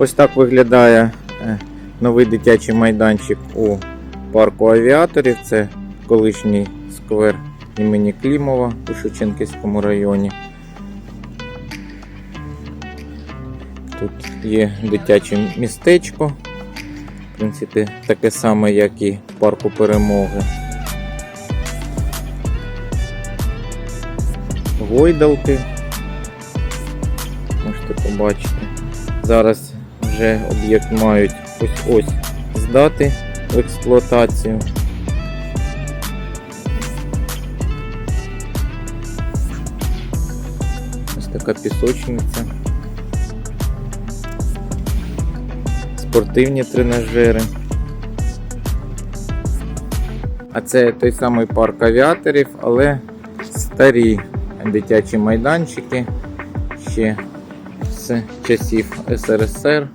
Ось так виглядає е, новий дитячий майданчик у парку авіаторів. Це колишній сквер імені Клімова у Шевченківському районі. Тут є дитяче містечко. В принципі, таке саме, як і в парку перемоги. Гойдалки. Можете побачити. Зараз вже об'єкт мають ось ось здати в експлуатацію. Ось така пісочниця. Спортивні тренажери. А це той самий парк авіаторів, але старі дитячі майданчики ще з часів СРСР.